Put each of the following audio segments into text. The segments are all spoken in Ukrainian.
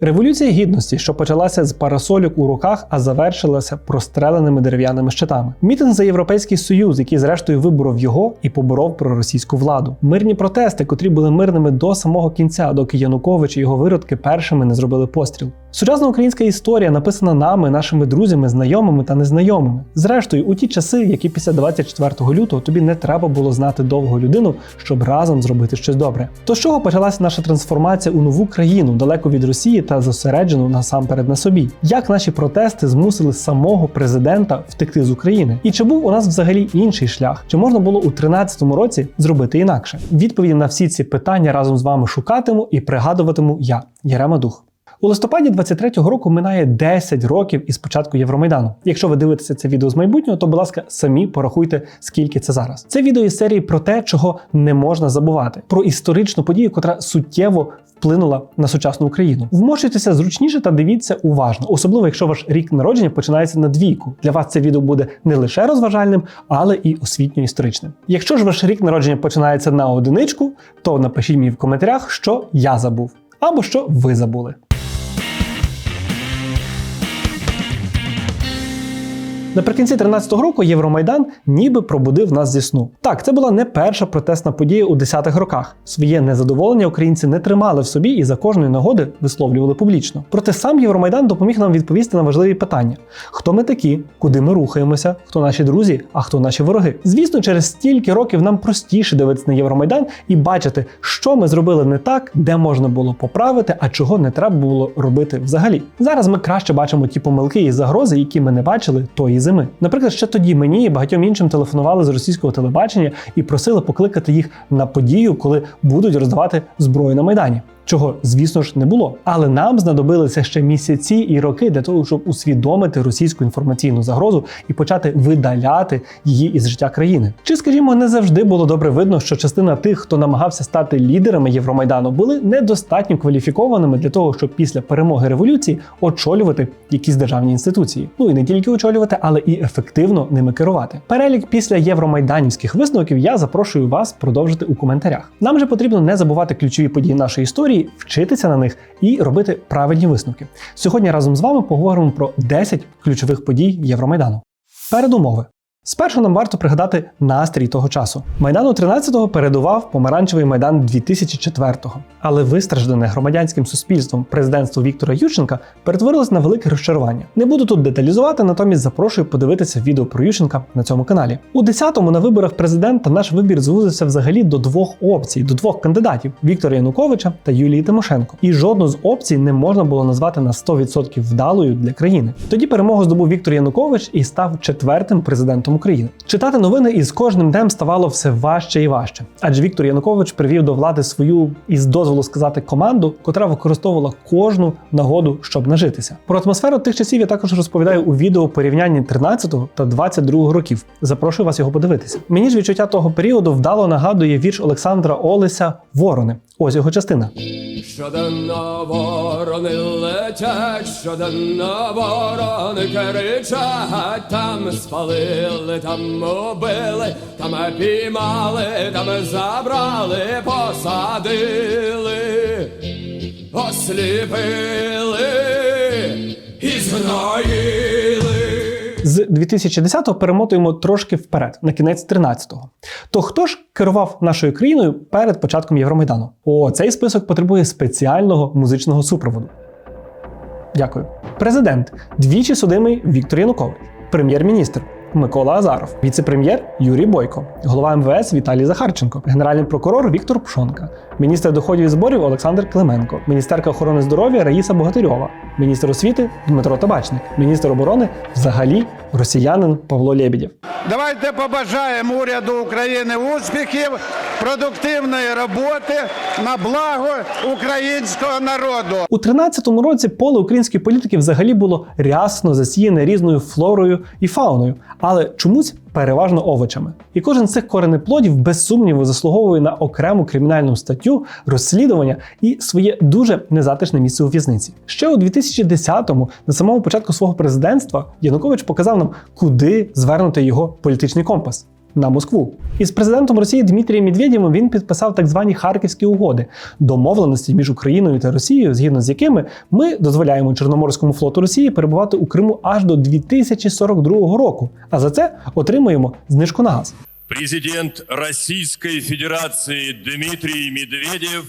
Революція гідності, що почалася з парасолюк у руках, а завершилася простреленими дерев'яними щитами. Мітинг за європейський союз, який зрештою виборов його і поборов проросійську владу. Мирні протести, котрі були мирними до самого кінця, доки Янукович і його виродки першими не зробили постріл. Сучасна українська історія написана нами, нашими друзями, знайомими та незнайомими. Зрештою, у ті часи, які після 24 лютого тобі не треба було знати довгу людину, щоб разом зробити щось добре. То з чого почалася наша трансформація у нову країну, далеко від Росії та зосереджену насамперед на собі? Як наші протести змусили самого президента втекти з України? І чи був у нас взагалі інший шлях? Чи можна було у 13-му році зробити інакше? Відповіді на всі ці питання разом з вами шукатиму і пригадуватиму я, Єрема Дух. У листопаді 23-го року минає 10 років із початку Євромайдану. Якщо ви дивитеся це відео з майбутнього, то, будь ласка, самі порахуйте, скільки це зараз. Це відео із серії про те, чого не можна забувати, про історичну подію, котра суттєво вплинула на сучасну Україну. Вмощуйтеся зручніше та дивіться уважно, особливо якщо ваш рік народження починається на двійку. Для вас це відео буде не лише розважальним, але і освітньо-історичним. Якщо ж ваш рік народження починається на одиничку, то напишіть мені в коментарях, що я забув або що ви забули. Наприкінці 13-го року Євромайдан ніби пробудив нас зі сну. Так, це була не перша протестна подія у 10-х роках. Своє незадоволення українці не тримали в собі і за кожної нагоди висловлювали публічно. Проте сам Євромайдан допоміг нам відповісти на важливі питання: хто ми такі, куди ми рухаємося, хто наші друзі, а хто наші вороги. Звісно, через стільки років нам простіше дивитися на Євромайдан і бачити, що ми зробили не так, де можна було поправити, а чого не треба було робити взагалі. Зараз ми краще бачимо ті помилки і загрози, які ми не бачили тої зими. Наприклад, ще тоді мені і багатьом іншим телефонували з російського телебачення і просили покликати їх на подію, коли будуть роздавати зброю на майдані. Чого, звісно ж, не було. Але нам знадобилися ще місяці і роки для того, щоб усвідомити російську інформаційну загрозу і почати видаляти її із життя країни. Чи, скажімо, не завжди було добре видно, що частина тих, хто намагався стати лідерами Євромайдану, були недостатньо кваліфікованими для того, щоб після перемоги революції очолювати якісь державні інституції. Ну і не тільки очолювати, але і ефективно ними керувати. Перелік після євромайданівських висновків я запрошую вас продовжити у коментарях. Нам же потрібно не забувати ключові події нашої історії вчитися на них і робити правильні висновки. Сьогодні разом з вами поговоримо про 10 ключових подій Євромайдану. Передумови. Спершу нам варто пригадати настрій того часу. Майдану 13-го передував помаранчевий майдан 2004-го. Але вистраждане громадянським суспільством президентство Віктора Ющенка перетворилось на велике розчарування. Не буду тут деталізувати, натомість запрошую подивитися відео про Ющенка на цьому каналі. У 10-му на виборах президента наш вибір звузився взагалі до двох опцій, до двох кандидатів Віктора Януковича та Юлії Тимошенко. І жодну з опцій не можна було назвати на 100% вдалою для країни. Тоді перемогу здобув Віктор Янукович і став четвертим президентом України. Читати новини із кожним днем ставало все важче і важче, адже Віктор Янукович привів до влади свою із дозволу сказати команду, котра використовувала кожну нагоду, щоб нажитися. Про атмосферу тих часів я також розповідаю у відео порівнянні 13 та 22 років. Запрошую вас його подивитися. Мені ж відчуття того періоду вдало нагадує вірш Олександра Олеся Ворони. Ось його частина. Щоденно ворони летять, щоденно ворони кричать, там спалили, там убили, там піймали, там забрали, посадили, осліпили і згноїли. З 2010-го перемотуємо трошки вперед, на кінець 13-го. То хто ж керував нашою країною перед початком Євромайдану? О, цей список потребує спеціального музичного супроводу. Дякую. Президент двічі судимий Віктор Янукович, прем'єр-міністр Микола Азаров, віце-прем'єр Юрій Бойко, голова МВС Віталій Захарченко, генеральний прокурор Віктор Пшонка, міністр доходів і зборів Олександр Клименко, міністерка охорони здоров'я Раїса Богатирьова, міністр освіти Дмитро Табачник, міністр оборони взагалі росіянин Павло Лєбідєв. Давайте побажаємо уряду України успіхів, продуктивної роботи на благо українського народу. У 13-му році поле української політики взагалі було рясно засіяне різною флорою і фауною, але чомусь переважно овочами. І кожен з цих коренеплодів без сумніву заслуговує на окрему кримінальну статтю, розслідування і своє дуже незатишне місце у в'язниці. Ще у 2010-му, на самому початку свого президентства, Янукович показав нам, куди звернути його політичний компас. На Москву. Із президентом Росії Дмитрієм Медведєвим він підписав так звані Харківські угоди, домовленості між Україною та Росією, згідно з якими ми дозволяємо Чорноморському флоту Росії перебувати у Криму аж до 2042 року. А за це отримуємо знижку на газ. Президент Російської Федерації Дмитрій Медведев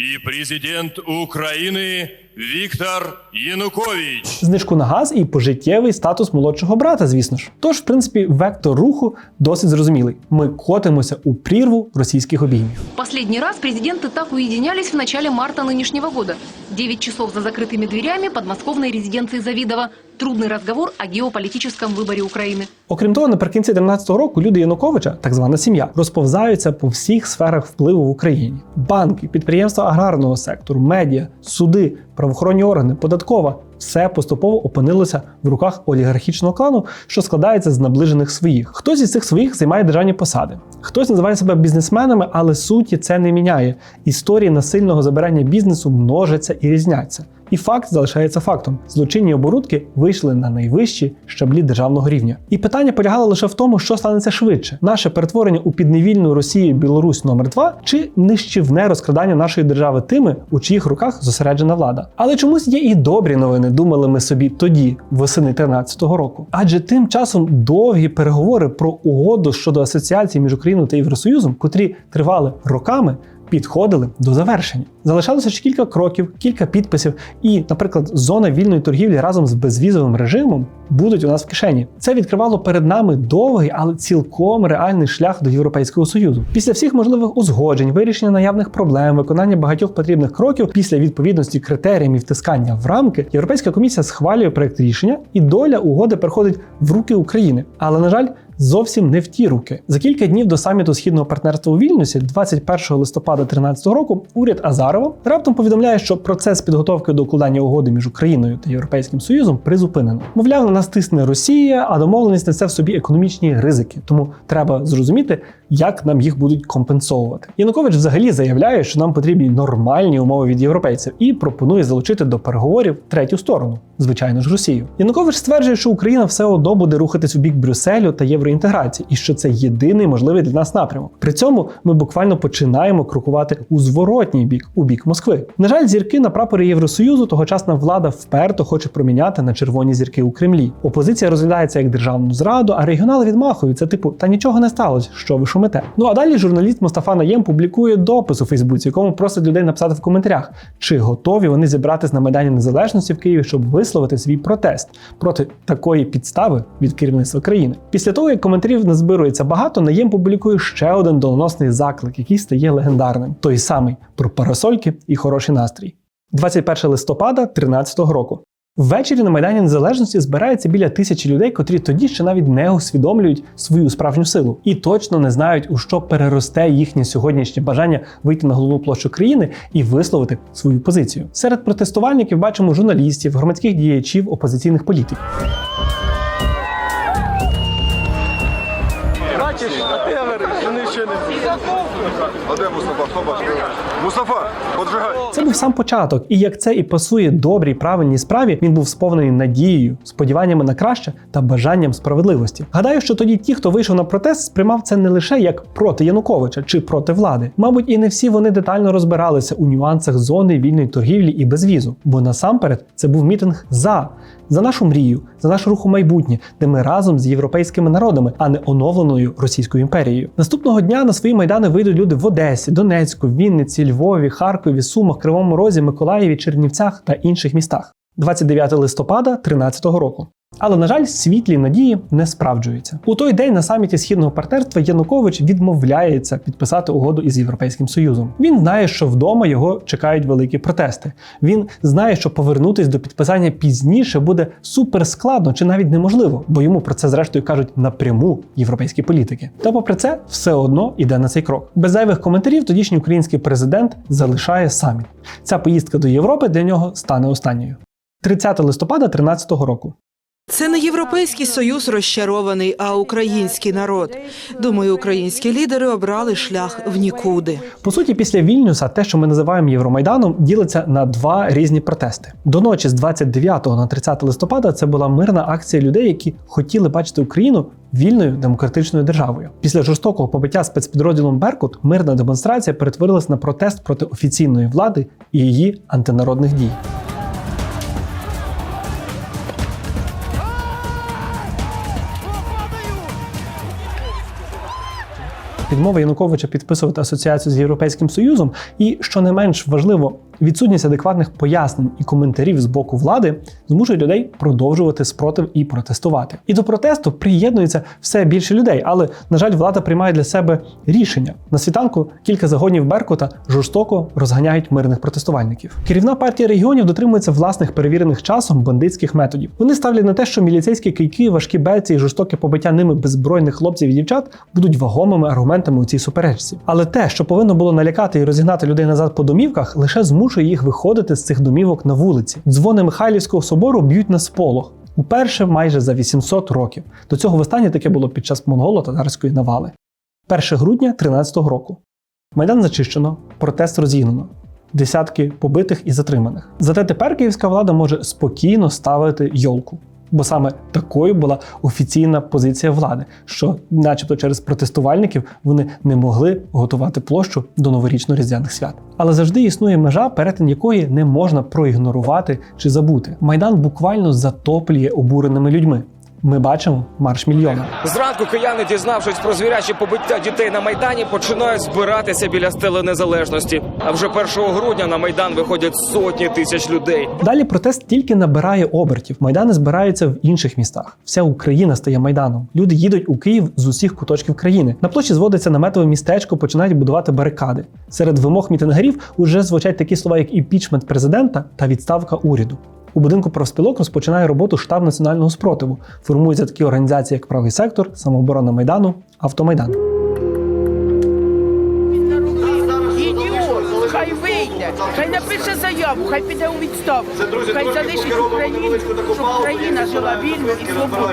и президент Украины Виктор Янукович. Знижку на газ і пожиттєвий статус молодшого брата, звісно ж. Тож, в принципі, вектор руху досить зрозумілий. Ми котимося у прірву російських обіймів. Последний раз президенты так уединялись в начале марта нынешнего года. 9 часов за закрытыми дверями подмосковной резиденции Завидова. Трудный разговор о геополитическом выборе Украины. Окрім того, наприкінці 13-го року люди Януковича, так звана сім'я, розповзаються по всіх сферах впливу в Україні: банки, підприємства аграрного сектору, медіа, суди, правоохоронні органи, податкова. Все поступово опинилося в руках олігархічного клану, що складається з наближених своїх. Хтось із цих своїх займає державні посади, хтось називає себе бізнесменами, але суті це не міняє. Історії насильного забирання бізнесу множаться і різняться. І факт залишається фактом: злочинні оборудки вийшли на найвищі щаблі державного рівня. І питання полягало лише в тому, що станеться швидше: наше перетворення у підневільну Росію Білорусь номер 2 чи нищівне розкрадання нашої держави тими, у чиїх руках зосереджена влада. Але чомусь є і добрі новини, думали ми собі тоді, восени 13-го року. Адже тим часом довгі переговори про угоду щодо асоціації між Україною та Євросоюзом, котрі тривали роками підходили до завершення. Залишалося ще кілька кроків, кілька підписів, і, наприклад, зона вільної торгівлі разом з безвізовим режимом будуть у нас в кишені. Це відкривало перед нами довгий, але цілком реальний шлях до Європейського союзу. Після всіх можливих узгоджень, вирішення наявних проблем, виконання багатьох потрібних кроків після відповідності критеріям і втискання в рамки, Європейська комісія схвалює проект рішення, і доля угоди переходить в руки України. Але на жаль. Зовсім не в ті руки. За кілька днів до саміту східного партнерства у Вільнюсі, 21 листопада 2013 року, уряд Азарова раптом повідомляє, що процес підготовки до укладання угоди між Україною та Європейським Союзом призупинено. Мовляв, на нас тисне Росія, а домовленість несе в собі економічні ризики. Тому треба зрозуміти, як нам їх будуть компенсовувати. Янукович взагалі заявляє, що нам потрібні нормальні умови від європейців і пропонує залучити до переговорів третю сторону, звичайно ж Росію. Янукович стверджує, що Україна все одно буде рухатись у бік Брюсселю та євроінтеграції, і що це єдиний можливий для нас напрямок. При цьому ми буквально починаємо крокувати у зворотній бік, у бік Москви. На жаль, зірки на прапорі Євросоюзу тогочасна влада вперто хоче проміняти на червоні зірки у Кремлі. Опозиція розглядається як державну зраду, а регіонали відмахуються, типу, та нічого не сталося, що ви шумите. Ну а далі журналіст Мустафа Наєм публікує допис у Фейсбуці, якому просить людей написати в коментарях, чи готові вони зібратись на Майдані Незалежності в Києві, щоб висловити свій протест проти такої підстави від керівництва країни. Після того, як коментарів назбирується багато, Наєм публікує ще один доленосний заклик, який стає легендарним: той самий про парасольки і хороший настрій. 21 листопада 2013 року. Ввечері на Майдані Незалежності збирається біля тисячі людей, котрі тоді ще навіть не усвідомлюють свою справжню силу і точно не знають, у що переросте їхнє сьогоднішнє бажання вийти на головну площу країни і висловити свою позицію. Серед протестувальників бачимо журналістів, громадських діячів, опозиційних політиків. Бачиш, а де Мустафа? Хто? Мустафа, поджигай! Це був сам початок, і як це і пасує добрій правильній справі, він був сповнений надією, сподіваннями на краще та бажанням справедливості. Гадаю, що тоді ті, хто вийшов на протест, сприймав це не лише як проти Януковича чи проти влади. Мабуть, і не всі вони детально розбиралися у нюансах зони вільної торгівлі і безвізу, бо насамперед це був мітинг за. За нашу мрію, за наш рух у майбутнє, де ми разом з європейськими народами, а не оновленою Російською імперією. Наступного дня на свої майдани вийдуть люди в Одесі, Донецьку, Вінниці, Львові, Харкові, Сумах, Кривому Розі, Миколаєві, Чернівцях та інших містах. 29 листопада 2013 року. Але на жаль, світлі надії не справджуються. У той день на саміті східного партнерства Янукович відмовляється підписати угоду із Європейським Союзом. Він знає, що вдома його чекають великі протести. Він знає, що повернутись до підписання пізніше буде супер складно чи навіть неможливо, бо йому про це зрештою кажуть напряму європейські політики. Та попри це, все одно йде на цей крок. Без зайвих коментарів тодішній український президент залишає саміт. Ця поїздка до Європи для нього стане останньою. 30 листопада 2013 року. Це не європейський союз розчарований, а український народ. Думаю, українські лідери обрали шлях в нікуди. По суті, після Вільнюса те, що ми називаємо Євромайданом, ділиться на два різні протести. До ночі з 29 на 30 листопада це була мирна акція людей, які хотіли бачити Україну вільною демократичною державою. Після жорстокого побиття спецпідрозділом Беркут мирна демонстрація перетворилась на протест проти офіційної влади і її антинародних дій. Відмова Януковича підписувати асоціацію з Європейським Союзом, і, що не менш важливо, відсутність адекватних пояснень і коментарів з боку влади змушує людей продовжувати спротив і протестувати. І до протесту приєднується все більше людей, але на жаль, влада приймає для себе рішення. На світанку кілька загонів Беркута жорстоко розганяють мирних протестувальників. Керівна партія регіонів дотримується власних перевірених часом бандитських методів. Вони ставлять на те, що міліцейські кийки, важкі бельці і жорстоке побиття ними беззбройних хлопців і дівчат будуть вагомими аргументами у цій суперечці. Але те, що повинно було налякати і розігнати людей назад по домівках, лише змушує їх виходити з цих домівок на вулиці. Дзвони Михайлівського собору б'ють на сполох. Уперше майже за 800 років. До цього востаннє таке було під час монголо-татарської навали. 1 грудня 13-го року. Майдан зачищено, протест розігнано. Десятки побитих і затриманих. Зате тепер київська влада може спокійно ставити йолку. Бо саме такою була офіційна позиція влади, що, начебто, через протестувальників вони не могли готувати площу до новорічно-різдвяних свят. Але завжди існує межа, перетин якої не можна проігнорувати чи забути. Майдан буквально затоплює обуреними людьми. Ми бачимо марш мільйона. Зранку кияни, дізнавшись про звірячі побиття дітей на майдані, починають збиратися біля стели незалежності. А вже 1 грудня на майдан виходять сотні тисяч людей. Далі протест тільки набирає обертів. Майдани збираються в інших містах. Вся Україна стає майданом. Люди їдуть у Київ з усіх куточків країни. На площі зводиться наметове містечко, починають будувати барикади. Серед вимог мітингарів уже звучать такі слова, як імпічмент президента та відставка уряду. У будинку профспілок розпочинає роботу штаб національного спротиву. Формуються такі організації, як правий сектор, самооборона майдану, автомайдан. Хай напише заяву, хай піде у відставку, хай залишить Україну, щоб Україна жила вільно і свободно.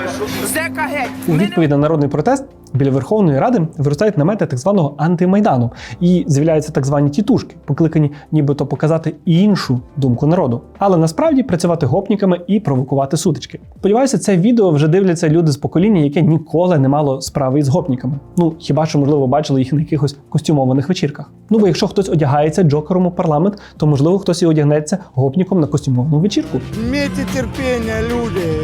Зека геть. У відповідь на народний протест біля Верховної Ради виростають намети так званого антимайдану і з'являються так звані тітушки, покликані нібито показати іншу думку народу, але насправді працювати гопніками і провокувати сутички. Сподіваюся, це відео вже дивляться люди з покоління, яке ніколи не мало справи із гопніками. Ну хіба що можливо бачили їх на якихось костюмованих вечірках. Ну бо якщо хтось одягається джокером у парламент, то можливо хтось і одягнеться гопніком на костюмовану вечірку. Мійте терпіння, люди.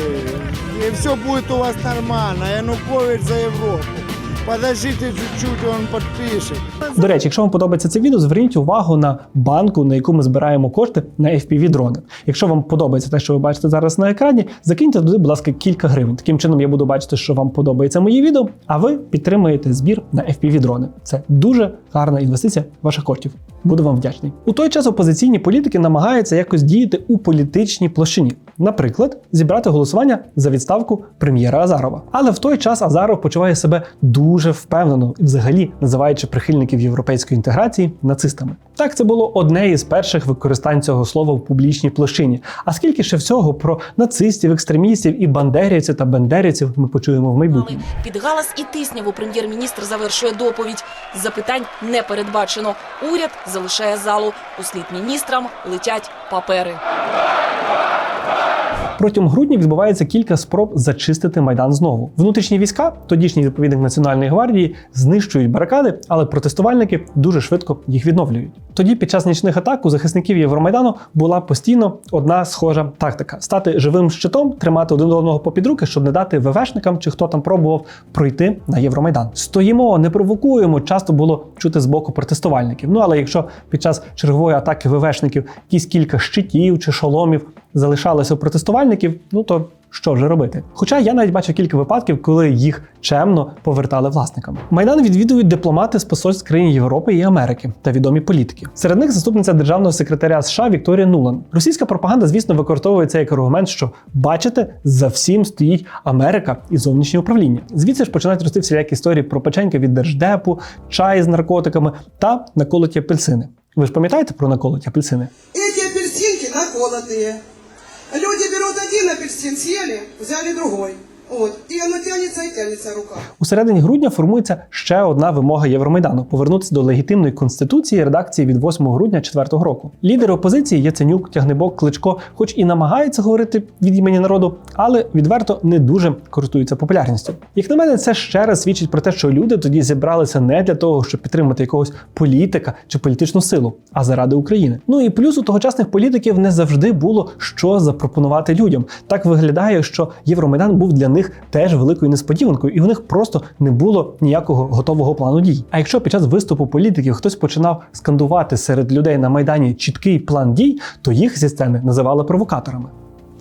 і все буде у вас нормально. Янукович за Европу. Подождите чуть-чуть, он подпишет. До речі, якщо вам подобається це відео, зверніть увагу на банку, на яку ми збираємо кошти на fpv дрони. Якщо вам подобається те, що ви бачите зараз на екрані, закиньте туди, будь ласка, кілька гривень. Таким чином я буду бачити, що вам подобається моє відео, а ви підтримуєте збір на fpv дрони. Це дуже гарна інвестиція ваших коштів. Буду вам вдячний. У той час опозиційні політики намагаються якось діяти у політичній площині. Наприклад, зібрати голосування за відставку прем'єра Азарова. Але в той час Азаров почуває себе дуже впевнено, і взагалі називаючи прихильників європейської інтеграції нацистами. Так, це було одне із перших використань цього слова в публічній площині. А скільки ще всього про нацистів, екстремістів і бандерівців та бендерівців ми почуємо в майбутньому. Під галас і тисняву прем'єр-міністр завершує доповідь. Запитань не передбачено. Уряд залишає залу. Услід міністрам летять папери. Протягом грудня відбувається кілька спроб зачистити майдан знову. Внутрішні війська, тодішній відповідник Національної гвардії, знищують барикади, але протестувальники дуже швидко їх відновлюють. Тоді, під час нічних атак у захисників Євромайдану була постійно одна схожа тактика: стати живим щитом, тримати один одного попід руки, щоб не дати ВВшникам чи хто там пробував пройти на Євромайдан. Стоїмо, не провокуємо. Часто було чути з боку протестувальників. Ну але якщо під час чергової атаки ВВшників якісь кілька щитів чи шоломів залишалося у протестувальників, ну то що вже робити? Хоча я навіть бачив кілька випадків, коли їх чемно повертали власникам. Майдан відвідують дипломати з посольств країн Європи і Америки та відомі політики. Серед них заступниця державного секретаря США Вікторія Нулан. Російська пропаганда, звісно, використовує це як аргумент, що бачите, за всім стоїть Америка і зовнішнє управління. Звідси ж починають рости всілякі історії про печеньки від держдепу, чай з наркотиками та наколоті апельсини. Ви ж пам'ятаєте про наколоті апельсини? Эти апельсинки наколотые. Люди берут один апельсин, съели, взяли другой. Вот. И оно тянется и тянется рука. У середині грудня формується ще одна вимога Євромайдану повернутися до легітимної конституції редакції від 8 грудня 2004 року. Лідери опозиції Яценюк, Тягнебок, Кличко, хоч і намагаються говорити від імені народу, але відверто не дуже користуються популярністю. Як на мене, це ще раз свідчить про те, що люди тоді зібралися не для того, щоб підтримати якогось політика чи політичну силу, а заради України. Ну і плюс у тогочасних політиків не завжди було що запропонувати людям. Так виглядає, що Євромайдан був для них теж великою несподіванкою, і у них просто не було ніякого готового плану дій. А якщо під час виступу політиків хтось починав скандувати серед людей на майдані чіткий план дій, то їх зі сцени називали провокаторами.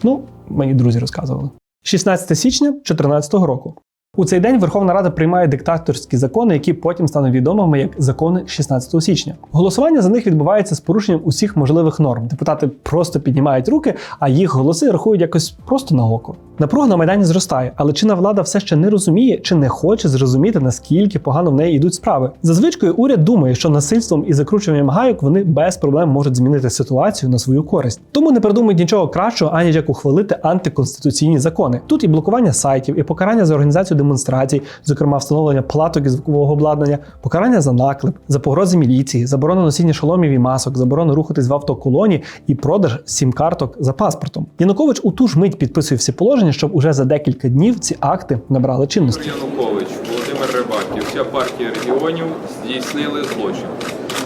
Ну, мені друзі розказували. 16 січня 2014 року. У цей день Верховна Рада приймає диктаторські закони, які потім стануть відомими як закони 16 січня. Голосування за них відбувається з порушенням усіх можливих норм. Депутати просто піднімають руки, а їх голоси рахують якось просто на око. Напруга на майдані зростає, але чинна влада все ще не розуміє чи не хоче зрозуміти, наскільки погано в неї йдуть справи. За звичкою уряд думає, що насильством і закручуванням гайок вони без проблем можуть змінити ситуацію на свою користь. Тому не придумають нічого кращого, аніж як ухвалити антиконституційні закони. Тут і блокування сайтів, і покарання за організацію демонстрацій, зокрема встановлення платок і звукового обладнання, покарання за наклеп, за погрози міліції, заборона носіння шоломів і масок, заборона рухатись в автоколоні і продаж сім-карток за паспортом. Янукович у ту ж мить підписує всі положення, щоб уже за декілька днів ці акти набрали чинності. Янукович, Володимир Рибак і вся партія регіонів здійснили злочин.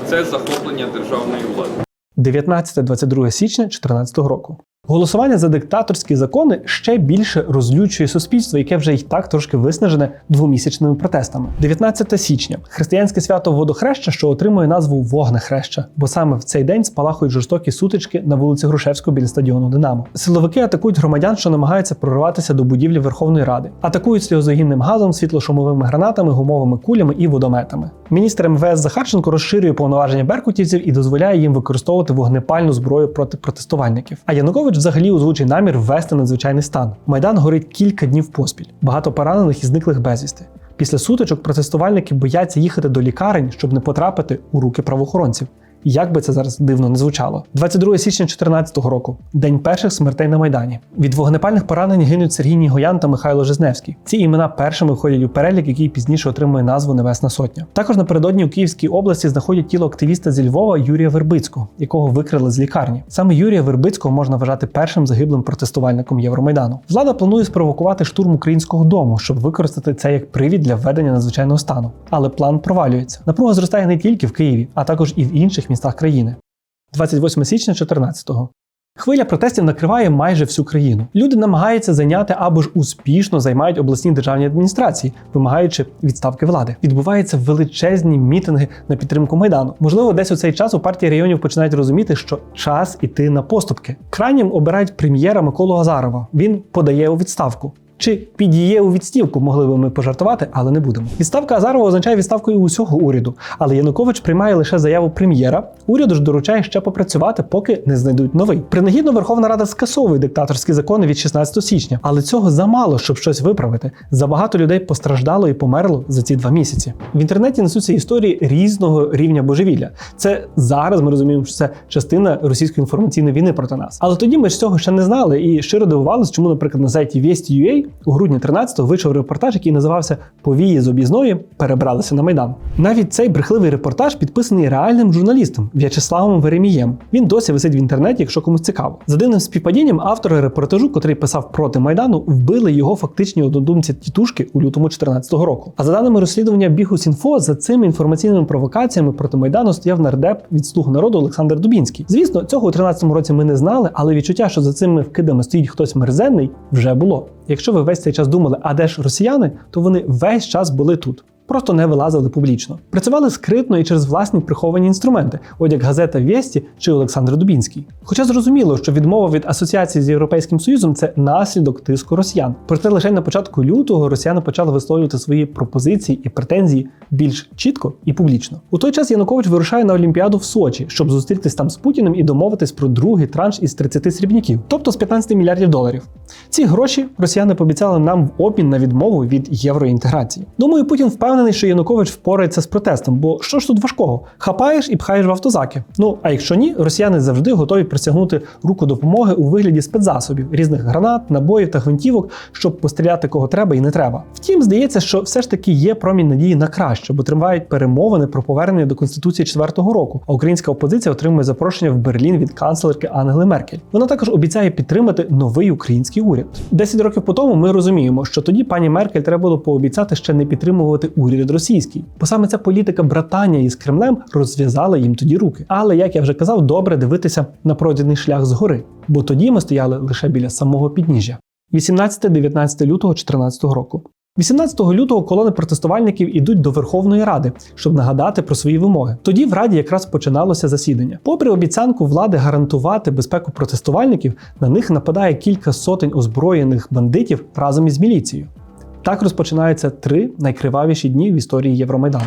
Це захоплення державної влади. 19-22 січня 2014 року. Голосування за диктаторські закони ще більше розлючує суспільство, яке вже й так трошки виснажене двомісячними протестами. 19 січня християнське свято водохреща, що отримує назву Вогнехреща, бо саме в цей день спалахують жорстокі сутички на вулиці Грушевського біля стадіону Динамо. Силовики атакують громадян, що намагаються прорватися до будівлі Верховної Ради, атакують сльозогінним газом, світлошумовими гранатами, гумовими кулями і водометами. Міністр МВС Захарченко розширює повноваження беркутівців і дозволяє їм використовувати вогнепальну зброю проти протестувальників. А Янукович взагалі озвучить намір ввести надзвичайний стан. Майдан горить кілька днів поспіль. Багато поранених і зниклих безвісти. Після сутичок протестувальники бояться їхати до лікарень, щоб не потрапити у руки правоохоронців. Як би це зараз дивно не звучало, 22 січня 2014 року, день перших смертей на майдані. Від вогнепальних поранень гинуть Сергій Нігоян та Михайло Жизневський. Ці імена першими входять у перелік, який пізніше отримує назву Небесна Сотня. Також напередодні у Київській області знаходять тіло активіста зі Львова Юрія Вербицького, якого викрили з лікарні. Саме Юрія Вербицького можна вважати першим загиблим протестувальником Євромайдану. Влада планує спровокувати штурм українського дому, щоб використати це як привід для введення надзвичайного стану. Але план провалюється. Напруга зростає не тільки в Києві, а також і в інших містах країни. 28 січня 14-го. Хвиля протестів накриває майже всю країну. Люди намагаються зайняти або ж успішно займають обласні державні адміністрації, вимагаючи відставки влади. Відбуваються величезні мітинги на підтримку майдану. Можливо, десь у цей час у партії районів починають розуміти, що час іти на поступки. Крайнім обирають прем'єра Миколу Азарова. Він подає у відставку. Чи підіє у відставку, могли би ми пожартувати, але не будемо. Відставка Азарова означає відставку усього уряду. Але Янукович приймає лише заяву прем'єра. Уряду ж доручає ще попрацювати, поки не знайдуть новий. Принагідно Верховна Рада скасовує диктаторські закони від 16 січня, але цього замало, щоб щось виправити. Забагато людей постраждало і померло за ці два місяці. В інтернеті несуться історії різного рівня божевілля. Це зараз ми розуміємо, що це частина російської інформаційної війни проти нас. Але тоді ми ж цього ще не знали і щиро дивувалися, чому, наприклад, на сайті Вєсті.ua у грудні 13-го вийшов репортаж, який називався Повії з об'їзної перебралися на майдан. Навіть цей брехливий репортаж підписаний реальним журналістом В'ячеславом Веремієм. Він досі висить в інтернеті, якщо комусь цікаво. За дивним співпадінням автори репортажу, котрий писав проти майдану, вбили його фактичні однодумці тітушки у лютому 14-го року. А за даними розслідування Бігус.Інфо, за цими інформаційними провокаціями проти майдану стояв нардеп від слуг народу Олександр Дубінський. Звісно, цього у 13-му році ми не знали, але відчуття, що за цими вкидами стоїть хтось мерзенний, вже було. Якщо ви весь цей час думали, а де ж росіяни, то вони весь час були тут. Просто не вилазили публічно. Працювали скритно і через власні приховані інструменти, от як газета Вєсті чи Олександр Дубінський. Хоча зрозуміло, що відмова від асоціації з Європейським Союзом це наслідок тиску росіян. Проте лише на початку лютого росіяни почали висловлювати свої пропозиції і претензії більш чітко і публічно. У той час Янукович вирушає на Олімпіаду в Сочі, щоб зустрітись там з Путіним і домовитись про другий транш із 30 срібняків, тобто з 15 мільярдів доларів. Ці гроші росіяни пообіцяли нам в обмін на відмову від євроінтеграції. Думаю, Путін впевнений впевнений, що Янукович впорається з протестом, бо що ж тут важкого? Хапаєш і пхаєш в автозаки. Ну а якщо ні, росіяни завжди готові присягнути руку допомоги у вигляді спецзасобів, різних гранат, набоїв та гвинтівок, щоб постріляти кого треба і не треба. Втім, здається, що все ж таки є промінь надії на краще, бо тривають перемовини про повернення до конституції четвертого року. А українська опозиція отримує запрошення в Берлін від канцлерки Ангели Меркель. Вона також обіцяє підтримати новий український уряд. Десять років по тому ми розуміємо, що тоді пані Меркель треба було пообіцяти ще не підтримувати уряд російський, бо саме ця політика братання із Кремлем розв'язала їм тоді руки. Але як я вже казав, добре дивитися на пройдений шлях згори, бо тоді ми стояли лише біля самого підніжжя. 18-19 лютого 2014 року. 18 лютого колони протестувальників ідуть до Верховної Ради, щоб нагадати про свої вимоги. Тоді в Раді якраз починалося засідання. Попри обіцянку влади гарантувати безпеку протестувальників, на них нападає кілька сотень озброєних бандитів разом із міліцією. Так розпочинаються три найкривавіші дні в історії Євромайдану.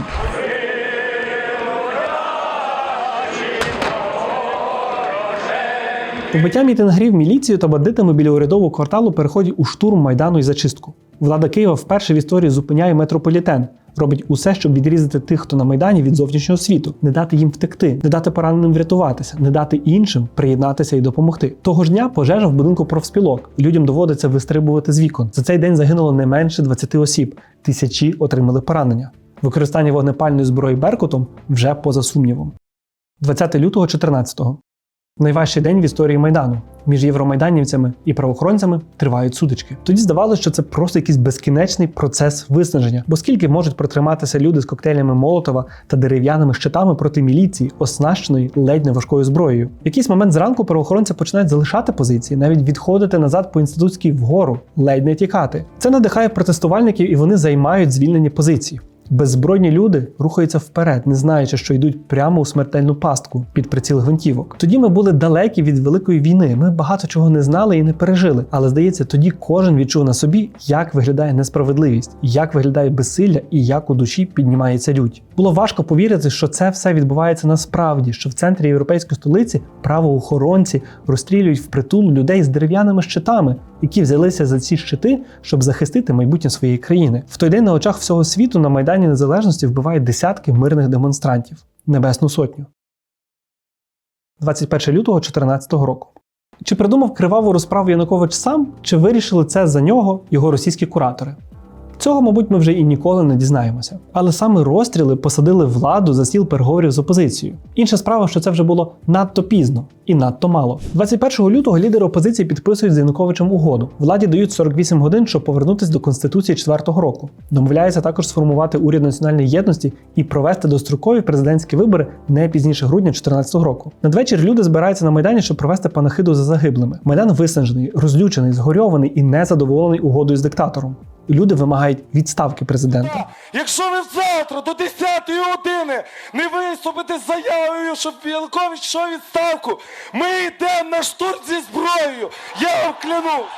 Побиття мітингарів міліцією та бандитами біля урядового кварталу переходять у штурм майдану і зачистку. Влада Києва вперше в історії зупиняє метрополітен, робить усе, щоб відрізати тих, хто на майдані від зовнішнього світу, не дати їм втекти, не дати пораненим врятуватися, не дати іншим приєднатися і допомогти. Того ж дня пожежа в будинку профспілок. Людям доводиться вистрибувати з вікон. За цей день загинуло не менше 20 осіб, тисячі отримали поранення. Використання вогнепальної зброї Беркутом вже поза сумнівом. 20 лютого 14-го. Найважчий день в історії Майдану. Між євромайданівцями і правоохоронцями тривають сутички. Тоді здавалося, що це просто якийсь безкінечний процес виснаження, бо скільки можуть протриматися люди з коктейлями Молотова та дерев'яними щитами проти міліції, оснащеної ледь не важкою зброєю. В якийсь момент зранку правоохоронці починають залишати позиції, навіть відходити назад по інститутській вгору, ледь не тікати. Це надихає протестувальників, і вони займають звільнені позиції. Беззбройні люди рухаються вперед, не знаючи, що йдуть прямо у смертельну пастку під приціл гвинтівок. Тоді ми були далекі від великої війни. Ми багато чого не знали і не пережили. Але здається, тоді кожен відчув на собі, як виглядає несправедливість, як виглядає безсилля і як у душі піднімається лють. Було важко повірити, що це все відбувається насправді, що в центрі європейської столиці правоохоронці розстрілюють впритул людей з дерев'яними щитами, які взялися за ці щити, щоб захистити майбутнє своєї країни. В той день на очах всього світу на Майдані Незалежності вбивають десятки мирних демонстрантів Небесну Сотню. 21 лютого 2014 року. Чи придумав криваву розправу Янукович сам, чи вирішили це за нього його російські куратори? Цього, мабуть, ми вже і ніколи не дізнаємося. Але саме розстріли посадили владу за стіл переговорів з опозицією. Інша справа, що це вже було надто пізно і надто мало. 21 лютого лідери опозиції підписують з Януковичем угоду. Владі дають 48 годин, щоб повернутися до конституції 4-го року. Домовляється також сформувати уряд національної єдності і провести дострокові президентські вибори не пізніше грудня 2014 року. Надвечір люди збираються на майдані, щоб провести панахиду за загиблими. Майдан виснажений, розлючений, згорьований і незадоволений угодою з диктатором. Люди вимагають відставки президента. Якщо ви завтра до 10 години не виступите з заявою, щоб Янукович йшов відставку, ми йдемо на штурм зі зброєю. Я вам клянусь.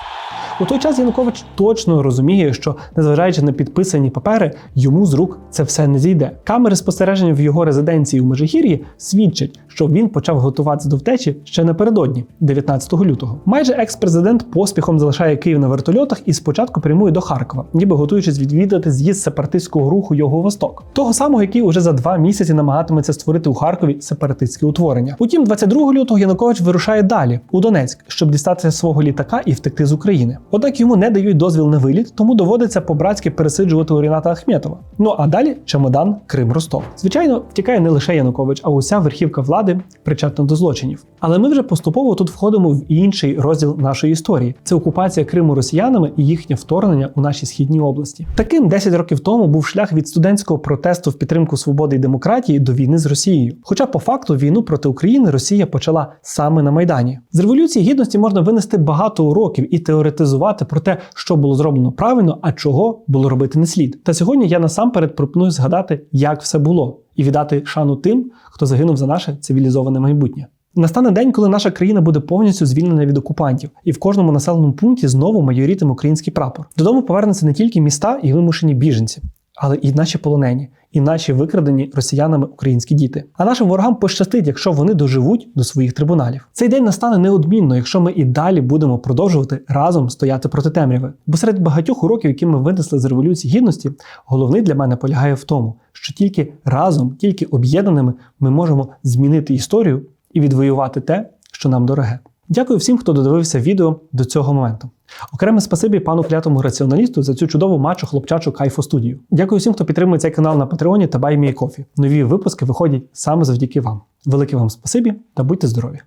У той час Янукович точно розуміє, що незважаючи на підписані папери, йому з рук це все не зійде. Камери спостереження в його резиденції у Межигір'ї свідчать, що він почав готуватися до втечі ще напередодні, 19 лютого. Майже екс-президент поспіхом залишає Київ на вертольотах і спочатку прямує до Харкова, ніби готуючись відвідати з'їзд сепаратистського руху його восток, того самого, який уже за два місяці намагатиметься створити у Харкові сепаратистське утворення. Утім, 22 лютого Янукович вирушає далі у Донецьк, щоб дістатися свого літака і втекти з України. Однак йому не дають дозвіл на виліт, тому доводиться по-братськи пересиджувати у Ріната Ахметова. Ну а далі чемодан Крим Ростов. Звичайно, втікає не лише Янукович, а уся верхівка влади причетна до злочинів. Але ми вже поступово тут входимо в інший розділ нашої історії: це окупація Криму росіянами і їхнє вторгнення у наші східні області. Таким 10 років тому був шлях від студентського протесту в підтримку свободи і демократії до війни з Росією. Хоча по факту війну проти України Росія почала саме на Майдані. З революції гідності можна винести багато уроків і теоретизувати про те, що було зроблено правильно, а чого було робити не слід. Та сьогодні я насамперед пропоную згадати, як все було, і віддати шану тим, хто загинув за наше цивілізоване майбутнє. Настане день, коли наша країна буде повністю звільнена від окупантів, і в кожному населеному пункті знову майорітиме український прапор. Додому повернуться не тільки міста і вимушені біженці. але і наші полонені, і наші викрадені росіянами українські діти. А нашим ворогам пощастить, якщо вони доживуть до своїх трибуналів. Цей день настане неодмінно, якщо ми і далі будемо продовжувати разом стояти проти темряви. Бо серед багатьох уроків, які ми винесли з революції гідності, головний для мене полягає в тому, що тільки разом, тільки об'єднаними, ми можемо змінити історію і відвоювати те, що нам дороге. Дякую всім, хто додивився відео до цього моменту. Окреме спасибі пану клятому раціоналісту за цю чудову мачу хлопчачу кайфо студію. Дякую всім, хто підтримує цей канал на Патреоні та Баймієкофі. Нові випуски виходять саме завдяки вам. Велике вам спасибі та будьте здорові!